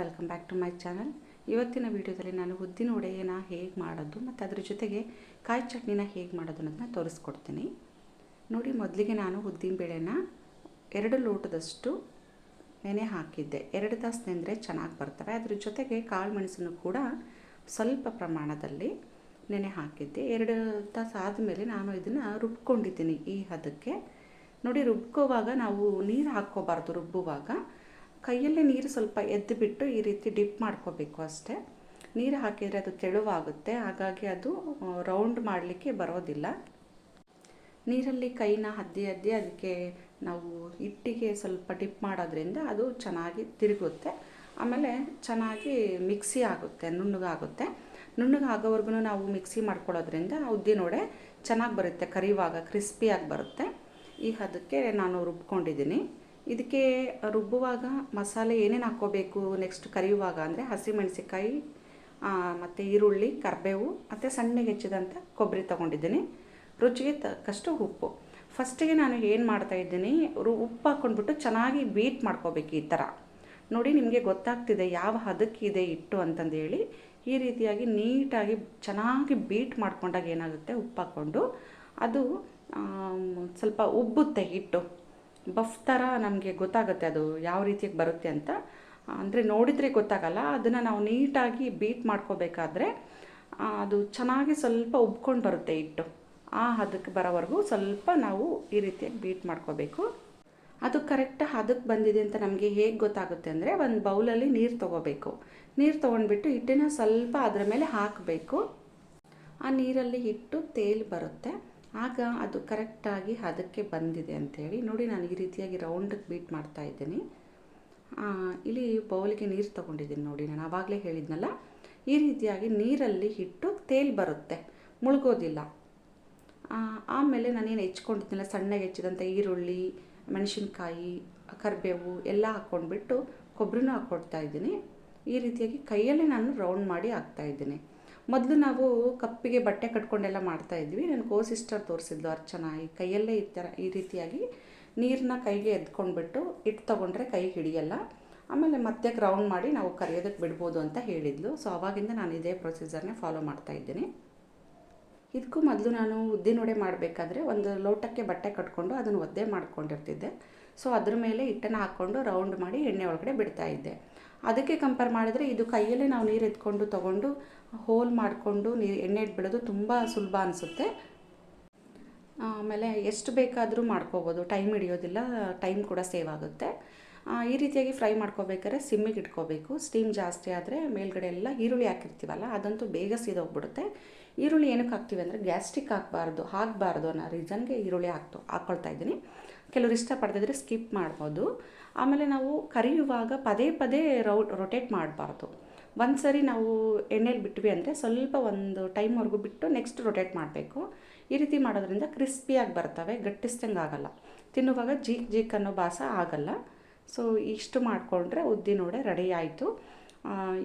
Welcome back to my channel ಇವತ್ತಿನ ವಿಡಿಯೋದಲ್ಲಿ ನಾನು ಉದ್ದಿನ ವಡೆಯನ್ನು ಹೇಗೆ ಮಾಡೋದು ಮತ್ತು ಅದ್ರ ಜೊತೆಗೆ ಕಾಯಿ ಚಟ್ನಿನ ಹೇಗೆ ಮಾಡೋದು ಅನ್ನೋದನ್ನ ತೋರಿಸ್ಕೊಡ್ತೀನಿ. ನೋಡಿ, ಮೊದಲಿಗೆ ನಾನು ಉದ್ದಿನ ಬೇಳೆನ ಎರಡು ಲೋಟದಷ್ಟು ನೆನೆ ಹಾಕಿದ್ದೆ. ಎರಡು ತಾಸು ನೆಂದರೆ ಚೆನ್ನಾಗಿ ಬರ್ತವೆ ಅದ್ರ ಜೊತೆಗೆ ಕಾಳು ಮೆಣಸನ್ನು ಕೂಡ ಸ್ವಲ್ಪ ಪ್ರಮಾಣದಲ್ಲಿ ನೆನೆ ಹಾಕಿದ್ದೆ. ಎರಡು ತಾಸು ಆದಮೇಲೆ ನಾನು ಇದನ್ನು ರುಬ್ಕೊಂಡಿದ್ದೀನಿ ಈ ಹದಕ್ಕೆ. ನೋಡಿ, ರುಬ್ಕೋವಾಗ ನಾವು ನೀರು ಹಾಕ್ಕೋಬಾರ್ದು, ರುಬ್ಬುವಾಗ. ಕೈಯಲ್ಲೇ ನೀರು ಸ್ವಲ್ಪ ಎದ್ದು ಬಿಟ್ಟು ಈ ರೀತಿ ಡಿಪ್ ಮಾಡ್ಕೋಬೇಕು ಅಷ್ಟೇ. ನೀರು ಹಾಕಿದರೆ ಅದು ತೆಳುವಾಗುತ್ತೆ. ಹಾಗಾಗಿ ಅದು ರೌಂಡ್ ಮಾಡಲಿಕ್ಕೆ ಬರೋದಿಲ್ಲ. ನೀರಲ್ಲಿ ಕೈನ ಹದ್ದಿ ಹದ್ದಿ ಅದಕ್ಕೆ ನಾವು ಹಿಟ್ಟಿಗೆ ಸ್ವಲ್ಪ ಡಿಪ್ ಮಾಡೋದ್ರಿಂದ ಅದು ಚೆನ್ನಾಗಿ ತಿರುಗುತ್ತೆ. ಆಮೇಲೆ ಚೆನ್ನಾಗಿ ಮಿಕ್ಸಿ ಆಗುತ್ತೆ, ನುಣ್ಣಗಾಗುತ್ತೆ. ನುಣ್ಣಗಾಗೋವರೆಗೂ ನಾವು ಮಿಕ್ಸಿ ಮಾಡ್ಕೊಳ್ಳೋದ್ರಿಂದ ಉದ್ದಿನೋಡೆ ಚೆನ್ನಾಗಿ ಬರುತ್ತೆ, ಕರಿವಾಗ, ಕ್ರಿಸ್ಪಿಯಾಗಿ ಬರುತ್ತೆ. ಈ ಹದಕ್ಕೆ ನಾನು ರುಬ್ಕೊಂಡಿದ್ದೀನಿ. ಇದಕ್ಕೆ ರುಬ್ಬುವಾಗ ಮಸಾಲೆ ಏನೇನು ಹಾಕ್ಕೋಬೇಕು ನೆಕ್ಸ್ಟ್ ಕರಿಯುವಾಗ ಅಂದರೆ ಹಸಿಮೆಣಸಿಕಾಯಿ ಮತ್ತು ಈರುಳ್ಳಿ, ಕರಿಬೇವು, ಮತ್ತು ಸಣ್ಣಗೆ ಹೆಚ್ಚಿದಂಥ ಕೊಬ್ಬರಿ ತೊಗೊಂಡಿದ್ದೀನಿ. ರುಚಿಗೆ ತಕ್ಕಷ್ಟು ಉಪ್ಪು. ಫಸ್ಟಿಗೆ ನಾನು ಏನು ಮಾಡ್ತಾಯಿದ್ದೀನಿ ರು, ಉಪ್ಪು ಹಾಕ್ಕೊಂಡ್ಬಿಟ್ಟು ಚೆನ್ನಾಗಿ ಬೀಟ್ ಮಾಡ್ಕೋಬೇಕು ಈ ಥರ ನೋಡಿ ನಿಮಗೆ ಗೊತ್ತಾಗ್ತಿದೆ ಯಾವ ಹದಕ್ಕೆ ಹದಕ್ಕಿದೆ ಇಟ್ಟು ಅಂತಂದೇಳಿ ಈ ರೀತಿಯಾಗಿ ನೀಟಾಗಿ ಚೆನ್ನಾಗಿ ಬೀಟ್ ಮಾಡ್ಕೊಂಡಾಗ ಏನಾಗುತ್ತೆ ಉಪ್ಪು ಹಾಕ್ಕೊಂಡು ಅದು ಸ್ವಲ್ಪ ಉಬ್ಬುತ್ತೆ ಹಿಟ್ಟು. ಬಫ್ ಥರ ನಮಗೆ ಗೊತ್ತಾಗುತ್ತೆ ಅದು ಯಾವ ರೀತಿಯಾಗಿ ಬರುತ್ತೆ ಅಂತ. ಅಂದರೆ ನೋಡಿದರೆ ಗೊತ್ತಾಗಲ್ಲ, ಅದನ್ನು ನಾವು ನೀಟಾಗಿ ಬೀಟ್ ಮಾಡ್ಕೋಬೇಕಾದ್ರೆ ಅದು ಚೆನ್ನಾಗಿ ಸ್ವಲ್ಪ ಉಬ್ಕೊಂಡು ಬರುತ್ತೆ ಹಿಟ್ಟು. ಆ ಹದಕ್ಕೆ ಬರೋವರೆಗೂ ಸ್ವಲ್ಪ ನಾವು ಈ ರೀತಿಯಾಗಿ ಬೀಟ್ ಮಾಡ್ಕೋಬೇಕು. ಅದು ಕರೆಕ್ಟ್ ಹದಕ್ಕೆ ಬಂದಿದೆ ಅಂತ ನಮಗೆ ಹೇಗೆ ಗೊತ್ತಾಗುತ್ತೆ ಅಂದರೆ, ಒಂದು ಬೌಲಲ್ಲಿ ನೀರು ತೊಗೋಬೇಕು. ನೀರು ತೊಗೊಂಡ್ಬಿಟ್ಟು ಹಿಟ್ಟಿನ ಸ್ವಲ್ಪ ಅದರ ಮೇಲೆ ಹಾಕಬೇಕು. ಆ ನೀರಲ್ಲಿ ಹಿಟ್ಟು, ತೇಲ್ ಬರುತ್ತೆ. ಆಗ ಅದು ಕರೆಕ್ಟಾಗಿ ಹದಕ್ಕೆ ಬಂದಿದೆ ಅಂಥೇಳಿ ನೋಡಿ ನಾನು ಈ ರೀತಿಯಾಗಿ ರೌಂಡಕ್ಕೆ ಬೀಟ್ ಮಾಡ್ತಾ ಇದ್ದೀನಿ. ಇಲ್ಲಿ ಬೌಲಿಗೆ ನೀರು ತೊಗೊಂಡಿದ್ದೀನಿ ನೋಡಿ ನಾನು ಆವಾಗಲೇ ಹೇಳಿದ್ನಲ್ಲ, ಈ ರೀತಿಯಾಗಿ ನೀರಲ್ಲಿ ಹಿಟ್ಟು ತೇಲ್ ಬರುತ್ತೆ, ಮುಳುಗೋದಿಲ್ಲ. ಆಮೇಲೆ ನಾನೇನು ಹೆಚ್ಕೊಂಡಿದ್ದೀನಲ್ಲ ಸಣ್ಣಗೆ ಹೆಚ್ಚಿದಂಥ ಈರುಳ್ಳಿ, ಮೆಣಸಿನ್ಕಾಯಿ, ಕರಿಬೇವು ಎಲ್ಲ ಹಾಕ್ಕೊಂಡ್ಬಿಟ್ಟು ಕೊಬ್ಬರಿನೂ ಹಾಕ್ಕೊಡ್ತಾ ಇದ್ದೀನಿ. ಈ ರೀತಿಯಾಗಿ ಕೈಯಲ್ಲೇ ನಾನು ರೌಂಡ್ ಮಾಡಿ ಹಾಕ್ತಾಯಿದ್ದೀನಿ ಮೊದಲು ನಾವು ಕಪ್ಪಿಗೆ ಬಟ್ಟೆ ಕಟ್ಕೊಂಡೆಲ್ಲ ಮಾಡ್ತಾ ಇದ್ವಿ. ನನ್ನ ಕೋ ಸಿಸ್ಟರ್ ತೋರಿಸಿದ್ಲು ಅರ್ಚನಾ, ಈ ಕೈಯಲ್ಲೇ ಈ ಥರ ಈ ರೀತಿಯಾಗಿ ನೀರನ್ನ ಕೈಗೆ ಎದ್ಕೊಂಡ್ಬಿಟ್ಟು ಇಟ್ಟು ತೊಗೊಂಡ್ರೆ ಕೈ ಹಿಡಿಯಲ್ಲ. ಆಮೇಲೆ ಮತ್ತೆ ಗ್ರೌಂಡ್ ಮಾಡಿ ನಾವು ಕರೆಯೋದಕ್ಕೆ ಬಿಡ್ಬೋದು ಅಂತ ಹೇಳಿದ್ಲು. ಸೊ ಅವಾಗಿಂದ ನಾನು ಇದೇ ಪ್ರೊಸೀಜರ್ನೇ ಫಾಲೋ ಮಾಡ್ತಾ ಇದ್ದೀನಿ. ಇದಕ್ಕೂ ಮೊದಲು ನಾನು ಉದ್ದಿನೊಡೆ ಮಾಡಬೇಕಾದ್ರೆ ಒಂದು ಲೋಟಕ್ಕೆ ಬಟ್ಟೆ ಕಟ್ಕೊಂಡು ಅದನ್ನು ಒದ್ದೆ ಮಾಡ್ಕೊಂಡಿರ್ತಿದ್ದೆ. ಸೊ ಅದ್ರ ಮೇಲೆ ಹಿಟ್ಟನ್ನು ಹಾಕ್ಕೊಂಡು ರೌಂಡ್ ಮಾಡಿ ಎಣ್ಣೆ ಒಳಗಡೆ ಬಿಡ್ತಾ ಇದ್ದೆ. ಅದಕ್ಕೆ ಕಂಪೇರ್ ಮಾಡಿದ್ರೆ ಇದು ಕೈಯಲ್ಲೇ ನಾವು ನೀರು ಎತ್ಕೊಂಡು ತಗೊಂಡು ಹೋಲ್ ಮಾಡಿಕೊಂಡು ನೀರು ಎಣ್ಣೆ ಬಿಡೋದು ತುಂಬ ಸುಲಭ ಅನಿಸುತ್ತೆ. ಆಮೇಲೆ ಎಷ್ಟು ಬೇಕಾದರೂ ಮಾಡ್ಕೋಬೋದು, ಟೈಮ್ ಹಿಡಿಯೋದಿಲ್ಲ, ಟೈಮ್ ಕೂಡ ಸೇವ್ ಆಗುತ್ತೆ. ಈ ರೀತಿಯಾಗಿ ಫ್ರೈ ಮಾಡ್ಕೋಬೇಕಾದ್ರೆ ಸಿಮ್ಮಿಗೆ ಇಟ್ಕೋಬೇಕು. ಸ್ಟೀಮ್ ಜಾಸ್ತಿ ಆದರೆ ಮೇಲ್ಗಡೆ ಎಲ್ಲ ಈರುಳ್ಳಿ ಹಾಕಿರ್ತೀವಲ್ಲ, ಅದಂತೂ ಬೇಗ ಸೀದೋಗ್ಬಿಡುತ್ತೆ. ಈರುಳ್ಳಿ ಏನಕ್ಕೆ ಹಾಕ್ತೀವಿ ಅಂದರೆ ಗ್ಯಾಸ್ಟ್ರಿಕ್ ಹಾಕಬಾರ್ದು ಹಾಕಬಾರ್ದು ಅನ್ನೋ ರೀಸನ್ಗೆ ಈರುಳ್ಳಿ ಹಾಕ್ತು, ಹಾಕ್ಕೊಳ್ತಾ ಇದ್ದೀನಿ. ಕೆಲವರು ಇಷ್ಟಪಡ್ತಿದ್ರೆ ಸ್ಕಿಪ್ ಮಾಡ್ಬೋದು. ಆಮೇಲೆ ನಾವು ಕರಿಯುವಾಗ ಪದೇ ಪದೇ ರೌ ರೊಟೇಟ್ ಮಾಡಬಾರ್ದು. ಒಂದು ಸರಿ ನಾವು ಎಣ್ಣೆಲಿ ಬಿಟ್ವಿ ಅಂದರೆ ಸ್ವಲ್ಪ ಒಂದು ಟೈಮ್ವರೆಗೂ ಬಿಟ್ಟು ನೆಕ್ಸ್ಟ್ ರೊಟೇಟ್ ಮಾಡಬೇಕು. ಈ ರೀತಿ ಮಾಡೋದ್ರಿಂದ ಕ್ರಿಸ್ಪಿಯಾಗಿ ಬರ್ತವೆ, ಗಟ್ಟಿಸ್ದಂಗೆ ಆಗಲ್ಲ. ತಿನ್ನುವಾಗ ಜೀಕ್ ಜೀಕ್ ಅನ್ನೋ ಭಾಸ ಆಗಲ್ಲ. ಸೊ ಇಷ್ಟು ಮಾಡಿಕೊಂಡ್ರೆ ಉದ್ದಿನೋಡೆ ರೆಡಿ ಆಯಿತು.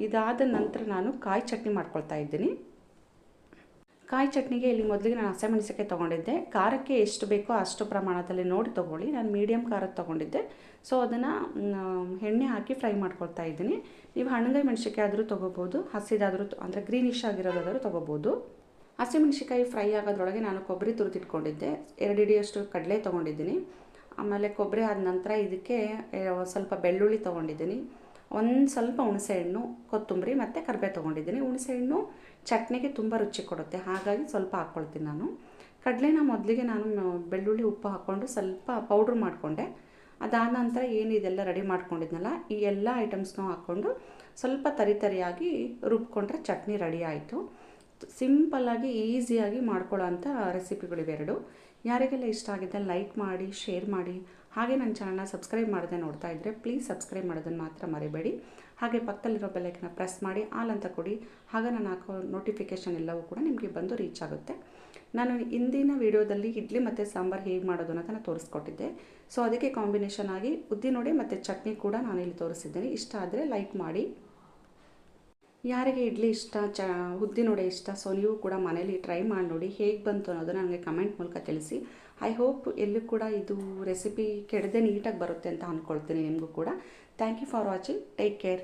ಇದಾದ ನಂತರ ನಾನು ಕಾಯಿ ಚಟ್ನಿ ಮಾಡ್ಕೊಳ್ತಾ ಇದ್ದೀನಿ. ಕಾಯಿ ಚಟ್ನಿಗೆ ಇಲ್ಲಿ ಮೊದಲಿಗೆ ನಾನು ಹಸಿಮೆಣಸಿಕಾಯಿ ತೊಗೊಂಡಿದ್ದೆ. ಖಾರಕ್ಕೆ ಎಷ್ಟು ಬೇಕೋ ಅಷ್ಟು ಪ್ರಮಾಣದಲ್ಲಿ ನೋಡಿ ತೊಗೊಳ್ಳಿ. ನಾನು ಮೀಡಿಯಮ್ ಖಾರದ ತೊಗೊಂಡಿದ್ದೆ. ಸೊ ಅದನ್ನು ಎಣ್ಣೆ ಹಾಕಿ ಫ್ರೈ ಮಾಡ್ಕೊಳ್ತಾ ಇದ್ದೀನಿ. ನೀವು ಹಣ್ಣುಗಾಯಿ ಮೆಣಸಿಕಾಯಿ ಆದರೂ ತೊಗೋಬೋದು, ಹಸಿದಾದರೂ ಅಂದರೆ ಗ್ರೀನಿಶ್ ಆಗಿರೋದಾದರೂ ತೊಗೋಬೋದು. ಹಸಿಮೆಣಸಿಕಾಯಿ ಫ್ರೈ ಆಗೋದ್ರೊಳಗೆ ನಾನು ಕೊಬ್ಬರಿ ತುರಿದಿಟ್ಕೊಂಡಿದ್ದೆ ಎರಡು ಇಡಿಯಷ್ಟು ಕಡಲೆ ತೊಗೊಂಡಿದ್ದೀನಿ. ಆಮೇಲೆ ಕೊಬ್ಬರಿ ಆದ ನಂತರ ಇದಕ್ಕೆ ಸ್ವಲ್ಪ ಬೆಳ್ಳುಳ್ಳಿ ತೊಗೊಂಡಿದ್ದೀನಿ. ಒಂದು ಸ್ವಲ್ಪ ಹುಣಸೆಹಣ್ಣು, ಕೊತ್ತಂಬರಿ ಮತ್ತು ಕರಿಬೇವು ತೊಗೊಂಡಿದ್ದೀನಿ. ಹುಣಸೆಹಣ್ಣು ಚಟ್ನಿಗೆ ತುಂಬ ರುಚಿ ಕೊಡುತ್ತೆ. ಹಾಗಾಗಿ ಸ್ವಲ್ಪ ಹಾಕ್ಕೊಳ್ತೀನಿ ನಾನು. ಕಡಲೆನ ಮೊದಲಿಗೆ ನಾನು ಬೆಳ್ಳುಳ್ಳಿ ಉಪ್ಪು ಹಾಕ್ಕೊಂಡು ಸ್ವಲ್ಪ ಪೌಡ್ರ್ ಮಾಡಿಕೊಂಡೆ. ಅದಾದ ನಂತರ ಏನು ಇದೆಲ್ಲ ರೆಡಿ ಮಾಡ್ಕೊಂಡಿದ್ನಲ್ಲ, ಈ ಎಲ್ಲ ಐಟಮ್ಸ್ನೂ ಹಾಕ್ಕೊಂಡು ಸ್ವಲ್ಪ ತರಿತರಿಯಾಗಿ ರುಬ್ಕೊಂಡ್ರೆ ಚಟ್ನಿ ರೆಡಿ ಆಯಿತು. ಸಿಂಪಲ್ಲಾಗಿ ಈಸಿಯಾಗಿ ಮಾಡ್ಕೊಳ್ಳೋ ಅಂಥ ರೆಸಿಪಿಗಳಿವೆರಡು. ಯಾರಿಗೆಲ್ಲ ಇಷ್ಟ ಆಗಿದೆ ಲೈಕ್ ಮಾಡಿ, ಶೇರ್ ಮಾಡಿ, ಹಾಗೆ ನನ್ನ ಚಾನಲ್ನ ಸಬ್ಸ್ಕ್ರೈಬ್ ಮಾಡದೆ ನೋಡ್ತಾ ಇದ್ದರೆ ಪ್ಲೀಸ್ ಸಬ್ಸ್ಕ್ರೈಬ್ ಮಾಡೋದನ್ನು ಮಾತ್ರ ಮರಿಬೇಡಿ. ಹಾಗೆ ಪಕ್ಕದಲ್ಲಿರೋ ಬೆಲ್ಲೈಕನ್ನ ಪ್ರೆಸ್ ಮಾಡಿ, ಆಲ್ ಅಂತ ಕೊಡಿ. ಹಾಗೆ ನಾನು ಹಾಕೋ ನೋಟಿಫಿಕೇಷನ್ ಎಲ್ಲವೂ ಕೂಡ ನಿಮಗೆ ಬಂದು ರೀಚ್ ಆಗುತ್ತೆ. ನಾನು ಇಂದಿನ ವಿಡಿಯೋದಲ್ಲಿ ಇಡ್ಲಿ ಮತ್ತು ಸಾಂಬಾರು ಹೇಗೆ ಮಾಡೋದು ಅನ್ನೋದನ್ನು ತೋರಿಸ್ಕೊಟ್ಟಿದ್ದೆ. ಸೊ ಅದಕ್ಕೆ ಕಾಂಬಿನೇಷನ್ ಆಗಿ ಉದ್ದಿನೋಡೆ ಮತ್ತು ಚಟ್ನಿ ಕೂಡ ನಾನು ಇಲ್ಲಿ ತೋರಿಸಿದ್ದೇನೆ. ಇಷ್ಟ ಆದರೆ ಲೈಕ್ ಮಾಡಿ. ಯಾರಿಗೆ ಇಡ್ಲಿ ಇಷ್ಟ, ಚ ಉದ್ದಿನೊಡೆ ಇಷ್ಟ, ಸೊ ನೀವು ಕೂಡ ಮನೇಲಿ ಟ್ರೈ ಮಾಡಿ ನೋಡಿ ಹೇಗೆ ಬಂತು ಅನ್ನೋದನ್ನು ನನಗೆ ಕಮೆಂಟ್ ಮೂಲಕ ತಿಳಿಸಿ. ಐ ಹೋಪ್ ಎಲ್ಲೂ ಕೂಡ ಇದು ರೆಸಿಪಿ ಕೆಡದೆ ನೀಟಾಗಿ ಬರುತ್ತೆ ಅಂತ ಅಂದ್ಕೊಳ್ತೀನಿ ನಿಮಗೂ ಕೂಡ. Thank you for watching take care